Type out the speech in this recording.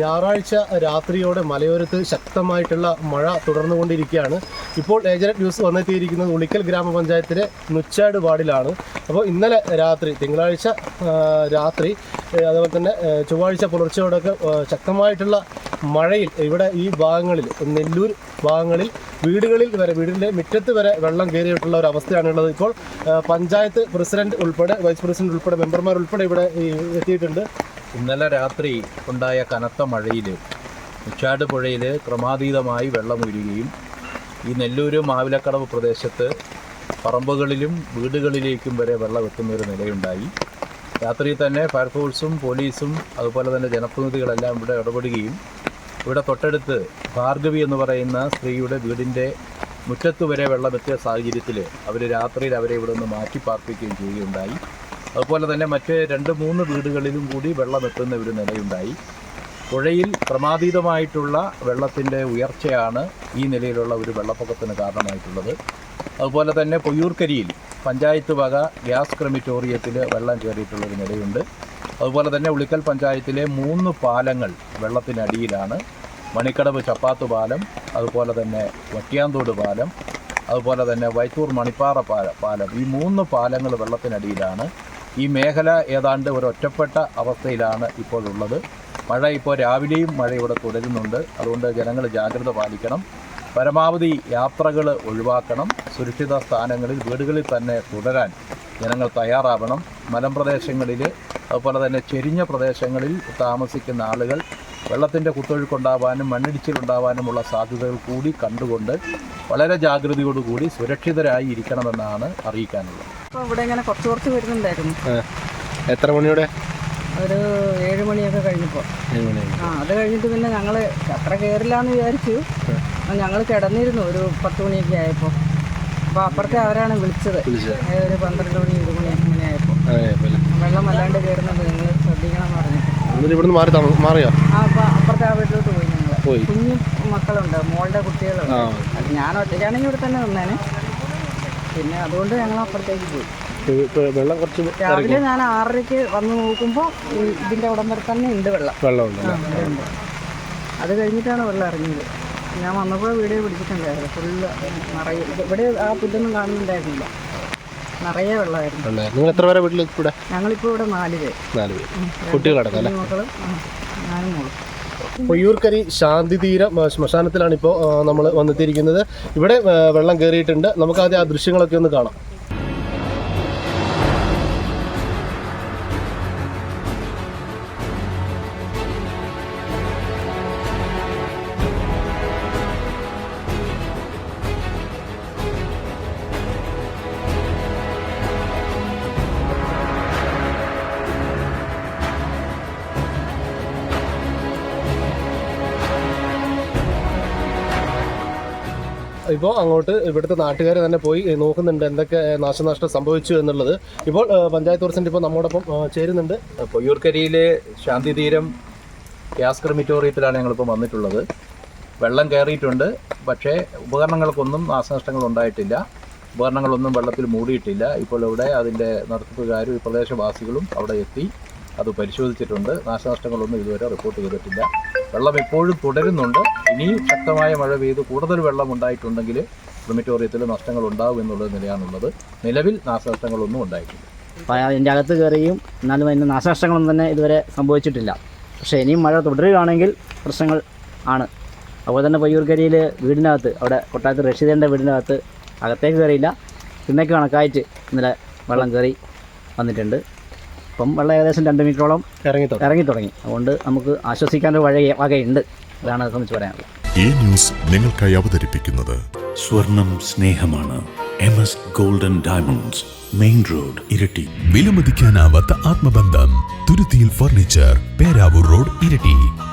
ഞായറാഴ്ച രാത്രിയോടെ മലയോരത്ത് ശക്തമായിട്ടുള്ള മഴ തുടർന്നുകൊണ്ടിരിക്കുകയാണ്. ഇപ്പോൾ ഏജന്റ് ന്യൂസ് വന്നെത്തിയിരിക്കുന്നത് ഉളിക്കൽ ഗ്രാമപഞ്ചായത്തിലെ നുച്ചാട് വാർഡിലാണ്. അപ്പോൾ ഇന്നലെ രാത്രി തിങ്കളാഴ്ച രാത്രി അതുപോലെ തന്നെ ചൊവ്വാഴ്ച പുലർച്ചയോടൊക്കെ ശക്തമായിട്ടുള്ള മഴയിൽ ഇവിടെ ഈ ഭാഗങ്ങളിൽ നെല്ലൂർ ഭാഗങ്ങളിൽ വീടുകളിൽ വരെ വീടിന്റെ മുറ്റത്ത് വരെ വെള്ളം കയറിയിട്ടുള്ള ഒരു അവസ്ഥയാണുള്ളത്. ഇപ്പോൾ പഞ്ചായത്ത് പ്രസിഡന്റ് ഉൾപ്പെടെ വൈസ് പ്രസിഡന്റ് ഉൾപ്പെടെ മെമ്പർമാർ ഉൾപ്പെടെ ഇവിടെ എത്തിയിട്ടുണ്ട്. ഇന്നലെ രാത്രി ഉണ്ടായ കനത്ത മഴയിൽ ഉച്ചാട് പുഴയിൽ ക്രമാതീതമായി വെള്ളം ഉയരുകയും ഈ നെല്ലൂര് മാവിലക്കടവ് പ്രദേശത്ത് പറമ്പുകളിലും വീടുകളിലേക്കും വരെ വെള്ളം എത്തുന്ന ഒരു നിലയുണ്ടായി. രാത്രി തന്നെ ഫയർഫോഴ്സും പോലീസും അതുപോലെ തന്നെ ജനപ്രതിനിധികളെല്ലാം ഇവിടെ ഇടപെടുകയും ഇവിടെ തൊട്ടടുത്ത് ഭാർഗവി എന്ന് പറയുന്ന സ്ത്രീയുടെ വീടിന്റെ മുറ്റത്ത് വരെ വെള്ളമെത്തിയ സാഹചര്യത്തിൽ അവർ രാത്രിയിൽ അവരെ ഇവിടെ നിന്ന് മാറ്റി പാർപ്പിക്കുകയും ചെയ്യുകയുണ്ടായി. അതുപോലെ തന്നെ മറ്റ് രണ്ട് മൂന്ന് വീടുകളിലും കൂടി വെള്ളമെത്തുന്ന ഒരു നിലയുണ്ടായി. പുഴയിൽ ക്രമാതീതമായിട്ടുള്ള വെള്ളത്തിന്റെ ഉയർച്ചയാണ് ഈ നിലയിലുള്ള ഒരു വെള്ളപ്പൊക്കത്തിന് കാരണമായിട്ടുള്ളത്. അതുപോലെ തന്നെ പൊയ്യൂർക്കരിയിൽ പഞ്ചായത്ത് വക ഗ്യാസ് ക്രമിറ്റോറിയത്തിൽ വെള്ളം കയറിയിട്ടുള്ളൊരു നിലയുണ്ട്. അതുപോലെ തന്നെ ഉളിക്കൽ പഞ്ചായത്തിലെ മൂന്ന് പാലങ്ങൾ വെള്ളത്തിനടിയിലാണ്. മണിക്കടവ് ചപ്പാത്ത് പാലം അതുപോലെ തന്നെ വട്ടിയാന്തോട് പാലം അതുപോലെ തന്നെ വൈത്തൂർ മണിപ്പാറ പാലം. ഈ മൂന്ന് പാലങ്ങൾ വെള്ളത്തിനടിയിലാണ്. ഈ മേഖല ഏതാണ്ട് ഒരു ഒറ്റപ്പെട്ട അവസ്ഥയിലാണ് ഇപ്പോൾ ഉള്ളത്. മഴ ഇപ്പോൾ രാവിലെയും മഴ ഇവിടെ തുടരുന്നുണ്ട്. അതുകൊണ്ട് ജനങ്ങൾ ജാഗ്രത പാലിക്കണം. പരമാവധി യാത്രകൾ ഒഴിവാക്കണം. സുരക്ഷിത സ്ഥാനങ്ങളിൽ വീടുകളിൽ തന്നെ തുടരാൻ ജനങ്ങൾ തയ്യാറാവണം. മലമ്പ്രദേശങ്ങളിൽ അതുപോലെ തന്നെ ചെരിഞ്ഞ പ്രദേശങ്ങളിൽ താമസിക്കുന്ന ആളുകൾ വെള്ളത്തിന്റെ കുത്തൊഴുക്കുണ്ടാവാനും മണ്ണിടിച്ചിലുണ്ടാവാനുമുള്ള സാധ്യതകൾ കൂടി കണ്ടുകൊണ്ട് വളരെ ജാഗ്രതയോടുകൂടി സുരക്ഷിതരായി ഇരിക്കണമെന്നാണ് അറിയിക്കാനുള്ളത്. അപ്പോൾ ഇവിടെ ഇങ്ങനെ കുറച്ച് കുറച്ച് വരുന്നുണ്ടായിരുന്നു. എത്ര മണിയോടെ? ഒരു ഏഴ് മണിയൊക്കെ കഴിഞ്ഞപ്പോൾ ആ അത് കഴിഞ്ഞിട്ട് പിന്നെ ഞങ്ങൾ അത്ര കയറില്ല എന്ന് വിചാരിച്ചു ഞങ്ങൾ കിടന്നിരുന്നു ഒരു പത്ത് മണിയൊക്കെ ആയപ്പോൾ അപ്പോൾ അപ്പുറത്തെ അവരാണ് വിളിച്ചത്. ഒരു പന്ത്രണ്ട് മണി ഒരു മണി അങ്ങനെ ആയപ്പോൾ വെള്ളം വല്ലാണ്ട് കയറുന്നത് നിങ്ങൾ ശ്രദ്ധിക്കണം പറഞ്ഞു ഇവിടുന്ന് മാറി മാറിയോ ആ അപ്പോൾ അപ്പുറത്തെ ആ വീട്ടിലോട്ട് പോയി. കുഞ്ഞു മക്കളുണ്ട്. മോളുടെ കുട്ടികളുണ്ട്. അത് ഞാൻ ഒറ്റയ്ക്കാണെങ്കിൽ ഇവിടെ തന്നെ നിന്നേനെ. പിന്നെ അതുകൊണ്ട് ഞങ്ങൾ അപ്പുറത്തേക്ക് പോയി. വെള്ളം കുറച്ച് രാവിലെ ഞാൻ ആറരയ്ക്ക് വന്ന് നോക്കുമ്പോൾ ഇതിന്റെ ഉടമ്പടി തന്നെ ഉണ്ട് വെള്ളം. വെള്ളമുണ്ട് അത് കഴിഞ്ഞിട്ടാണ് വെള്ളം ഇറങ്ങിയത്. ഞാൻ വന്നപ്പോൾ വീഡിയോ പിടിച്ചിട്ടുണ്ടായിരുന്നു. ഫുള്ള് നിറയെ ഇവിടെ ആ പുല്ലൊന്നും കാണുന്നുണ്ടായിരുന്നില്ല. നിറയെ വെള്ളമായിരുന്നു. നിങ്ങൾ എത്ര പേരെ വീട്ടിൽ ഇവിടെ? ഞങ്ങളിപ്പോൾ ഇവിടെ നാല് പേര്. നാല് പേര്. കുട്ടികളടക്കം മക്കളും ഞാനും മോളും. പൊയ്യൂർക്കരി ശാന്തിതീരം ശ്മശാനത്തിലാണ് ഇപ്പോൾ നമ്മൾ വന്നെത്തിയിരിക്കുന്നത്. ഇവിടെ വെള്ളം കയറിയിട്ടുണ്ട്. നമുക്ക് ആദ്യം ആ ദൃശ്യങ്ങളൊക്കെ ഒന്ന് കാണാം. ഇപ്പോൾ അങ്ങോട്ട് ഇവിടുത്തെ നാട്ടുകാർ തന്നെ പോയി നോക്കുന്നുണ്ട് എന്തൊക്കെ നാശനഷ്ടം സംഭവിച്ചു എന്നുള്ളത്. ഇപ്പോൾ പഞ്ചായത്ത് പ്രസിഡന്റ് ഇപ്പോൾ നമ്മോടൊപ്പം ചേരുന്നുണ്ട്. പൊയ്യൂർക്കരിയിലെ ശാന്തിതീരം ഗ്യാസ് ക്രമിറ്റോറിയത്തിലാണ് ഞങ്ങളിപ്പോൾ വന്നിട്ടുള്ളത്. വെള്ളം കയറിയിട്ടുണ്ട് പക്ഷേ ഉപകരണങ്ങൾക്കൊന്നും നാശനഷ്ടങ്ങൾ ഉണ്ടായിട്ടില്ല. ഉപകരണങ്ങളൊന്നും വെള്ളത്തിൽ മൂടിയിട്ടില്ല. ഇപ്പോൾ ഇവിടെ അതിന്റെ നടത്തിപ്പുകാരും ഈ പ്രദേശവാസികളും അവിടെ എത്തി. അത് പരിശോധിച്ചിട്ടുണ്ട്. നാശനഷ്ടങ്ങളൊന്നും ഇതുവരെ റിപ്പോർട്ട് ചെയ്തിട്ടില്ല. വെള്ളം ഇപ്പോഴും തുടരുന്നുണ്ട്. ഇനിയും ശക്തമായ മഴ പെയ്ത് കൂടുതൽ വെള്ളം ഉണ്ടായിട്ടുണ്ടെങ്കിൽ ക്രിമിറ്റോറിയത്തിൽ നഷ്ടങ്ങൾ ഉണ്ടാവും എന്നുള്ള നിലയാണുള്ളത്. നിലവിൽ നാശനഷ്ടങ്ങളൊന്നും ഉണ്ടായിട്ടില്ല. അതിന്റെ അകത്ത് കയറിയും എന്നാലും അതിന് നാശനഷ്ടങ്ങളൊന്നും തന്നെ ഇതുവരെ സംഭവിച്ചിട്ടില്ല. പക്ഷേ ഇനിയും മഴ തുടരുകയാണെങ്കിൽ പ്രശ്നങ്ങൾ ആണ്. അതുപോലെ തന്നെ പയ്യൂർക്കരിയിൽ വീടിനകത്ത് അവിടെ കൊട്ടാരത്ത് റഷീദന്റെ വീടിനകത്ത് അകത്തേക്ക് കയറിയില്ല. പിന്നേക്ക് കണക്കായിട്ട് ഇന്നലെ വെള്ളം കയറി വന്നിട്ടുണ്ട്. അപ്പം വെള്ളം ഏകദേശം രണ്ട് മീറ്ററോളം ഇറങ്ങി തുടങ്ങി. ഇറങ്ങി തുടങ്ങി. അതുകൊണ്ട് നമുക്ക് ആശ്വസിക്കാൻ ഒരു വഴി വകയുണ്ട്. അതാണ് അത് സംബന്ധിച്ച് പറയാനുള്ളത്. ഈ ന്യൂസ് നിങ്ങൾക്കായി അവതരിപ്പിക്കുന്നത് സ്വർണം സ്നേഹമാണ്. M S golden diamonds main road Iritty. വിലമതിക്കാനാവാത്ത ആത്മബന്ധം തുരുത്തിയിൽ ഫർണിച്ചർ പേരാവൂർ റോഡ് ഇരട്ടി.